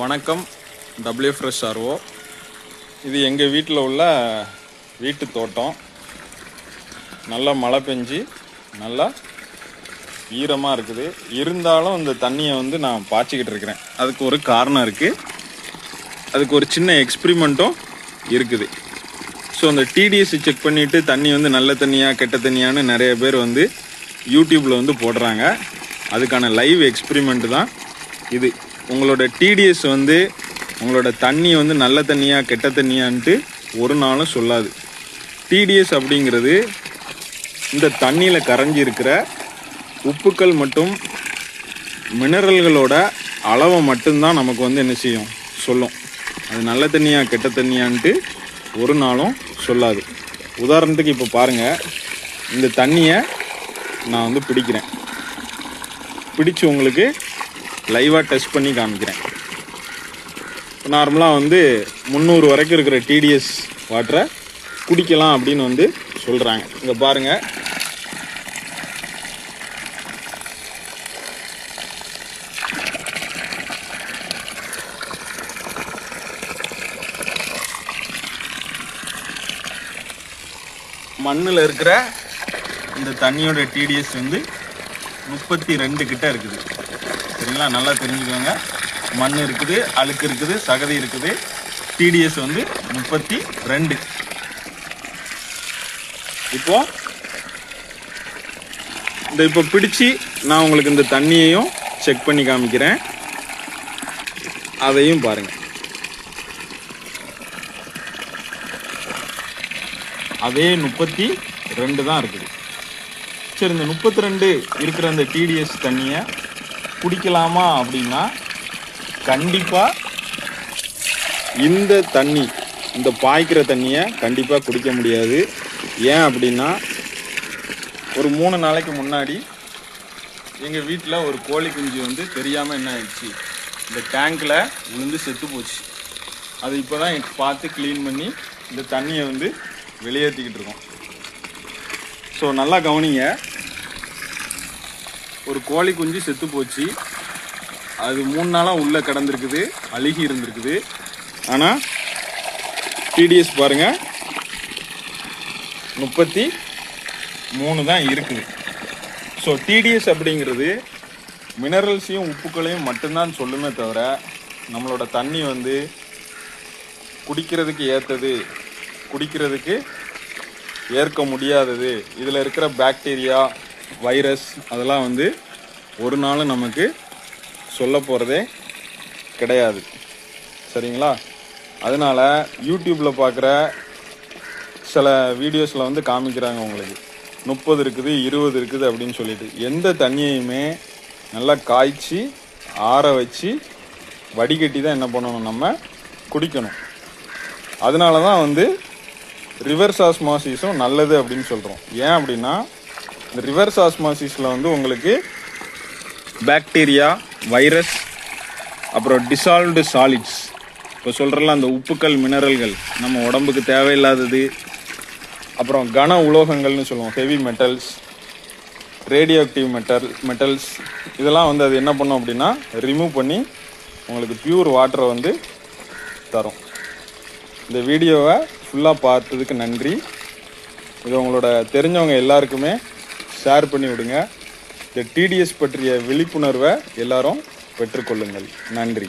வணக்கம் W fresh RO இது எங்கள் வீட்டில் உள்ள வீட்டு தோட்டம். நல்லா மழை பெஞ்சு நல்லா ஈரமாக இருக்குது. இருந்தாலும் இந்த தண்ணியை வந்து நான் பாய்ச்சிக்கிட்டு இருக்கிறேன். அதுக்கு ஒரு காரணம் இருக்குது அதுக்கு ஒரு சின்ன எக்ஸ்பிரிமெண்ட்டும் இருக்குது. ஸோ அந்த டிடிஎஸ் செக் பண்ணிவிட்டு தண்ணி வந்து நல்ல தண்ணியாக கெட்ட தண்ணியான்னு நிறைய பேர் வந்து யூடியூப்பில் வந்து போடுறாங்க. அதுக்கான லைவ் எக்ஸ்பிரிமெண்ட் தான் இது. உங்களோட டிடிஎஸ் வந்து உங்களோட தண்ணி வந்து நல்ல தண்ணியாக கெட்ட தண்ணியான்ட்டு ஒரு நாளும் சொல்லாது. டிடிஎஸ் அப்படிங்கிறது இந்த தண்ணியில் கரைஞ்சி இருக்கிற உப்புக்கள் மற்றும் மினரல்களோட அளவை மட்டும்தான் நமக்கு வந்து என்ன செய்யும்? சொல்லும். அது நல்ல தண்ணியாக கெட்ட தண்ணியான்ட்டு ஒரு நாளும் சொல்லாது. உதாரணத்துக்கு இப்போ பாருங்கள் இந்த தண்ணியை நான் வந்து பிடிக்கிறேன். பிடிச்சு உங்களுக்கு லைவாக டெஸ்ட் பண்ணி காமிக்கிறேன். நார்மலாக வந்து முந்நூறு வரைக்கும் இருக்கிற டிடிஎஸ் வாட்டரை குடிக்கலாம் அப்படின்னு வந்து சொல்கிறாங்க இங்கே பாருங்கள் மண்ணில் இருக்கிற இந்த தண்ணியோட டிடிஎஸ் வந்து முப்பத்தி ரெண்டு கிட்ட இருக்குது. சரிங்களா? நல்லா தெரிஞ்சுக்கோங்க. மண் இருக்குது அழுக்கு இருக்குது சகதி இருக்குது. டிடிஎஸ் வந்து முப்பத்தி ரெண்டு. இப்போ இந்த இப்போ பிடிச்சி நான் உங்களுக்கு இந்த தண்ணியையும் செக் பண்ணி காமிக்கிறேன். அதையும் பாருங்கள் அதே முப்பத்தி ரெண்டு தான் இருக்குது. சரி இந்த முப்பத்தி ரெண்டு இருக்கிற அந்த டிடிஎஸ் தண்ணியை குடிக்கலாமா அப்படின்னா கண்டிப்பாக இந்த தண்ணி இந்த பாய்க்கிற தண்ணியை கண்டிப்பாக குடிக்க முடியாது. ஏன் அப்படின்னா ஒரு மூணு நாளைக்கு முன்னாடி எங்கள் வீட்டில் ஒரு கோழி குஞ்சு வந்து தெரியாமல் என்ன ஆயிடுச்சு? இந்த டேங்க்கில் விழுந்து செத்து போச்சு. அது இப்போ தான் பார்த்து க்ளீன் பண்ணி இந்த தண்ணியை வந்து வெளியேற்றிக்கிட்டு இருக்கோம். ஸோ நல்லா கவனிங்க. ஒரு கோழி குஞ்சு செத்து போச்சு. அது மூணு நாளாக உள்ளே கிடந்திருக்குது அழுகி இருந்திருக்குது. ஆனால் டிடிஎஸ் பாருங்கள் முப்பத்தி மூணு தான் இருக்குது. ஸோ டிடிஎஸ் அப்படிங்கிறது மினரல்ஸையும் உப்புக்களையும் மட்டும்தான் சொல்லுமே தவிர நம்மளோட தண்ணி வந்து குடிக்கிறதுக்கு ஏற்றது குடிக்கிறதுக்கு ஏற்க முடியாதது. இதில் இருக்கிற பாக்டீரியா வைரஸ் அதெல்லாம் வந்து ஒரு நாளும் நமக்கு சொல்ல போகிறதே கிடையாது. சரிங்களா? அதனால் யூடியூப்பில் பார்க்குற சில வீடியோஸில் வந்து காமிக்கிறாங்க உங்களுக்கு. முப்பது இருக்குது இருபது இருக்குது அப்படின்னு சொல்லிட்டு. எந்த தண்ணியையுமே நல்லா காய்ச்சி ஆற வச்சு வடிகட்டி தான் என்ன பண்ணணும்? நம்ம குடிக்கணும். அதனால தான் வந்து ரிவர்ஸ் ஆஸ்மாசிஸும் நல்லது அப்படின்னு சொல்கிறோம் ஏன் அப்படின்னா இந்த ரிவர்ஸ் ஆஸ்மாசிஸில் வந்து உங்களுக்கு பாக்டீரியா வைரஸ் அப்புறம் டிசால்வ்டு சாலிட்ஸ் இப்போ சொல்கிறல அந்த உப்புக்கள் மினரல்கள் நம்ம உடம்புக்கு தேவையில்லாதது. அப்புறம் கன உலோகங்கள்னு சொல்லுவோம். Heavy metals radioactive metal metals இதெல்லாம் வந்து அது என்ன பண்ணும் அப்படின்னா ரிமூவ் பண்ணி உங்களுக்கு பியூர் வாட்டரை வந்து தரும். இந்த வீடியோவை ஃபுல்லாக பார்த்ததுக்கு நன்றி. இது உங்களோட தெரிஞ்சவங்க எல்லாருக்குமே ஷேர் பண்ணி விடுங்க. இந்த டிடிஎஸ் பற்றிய விழிப்புணர்வை எல்லாரும் பெற்றுக்கொள்ளுங்கள். நன்றி.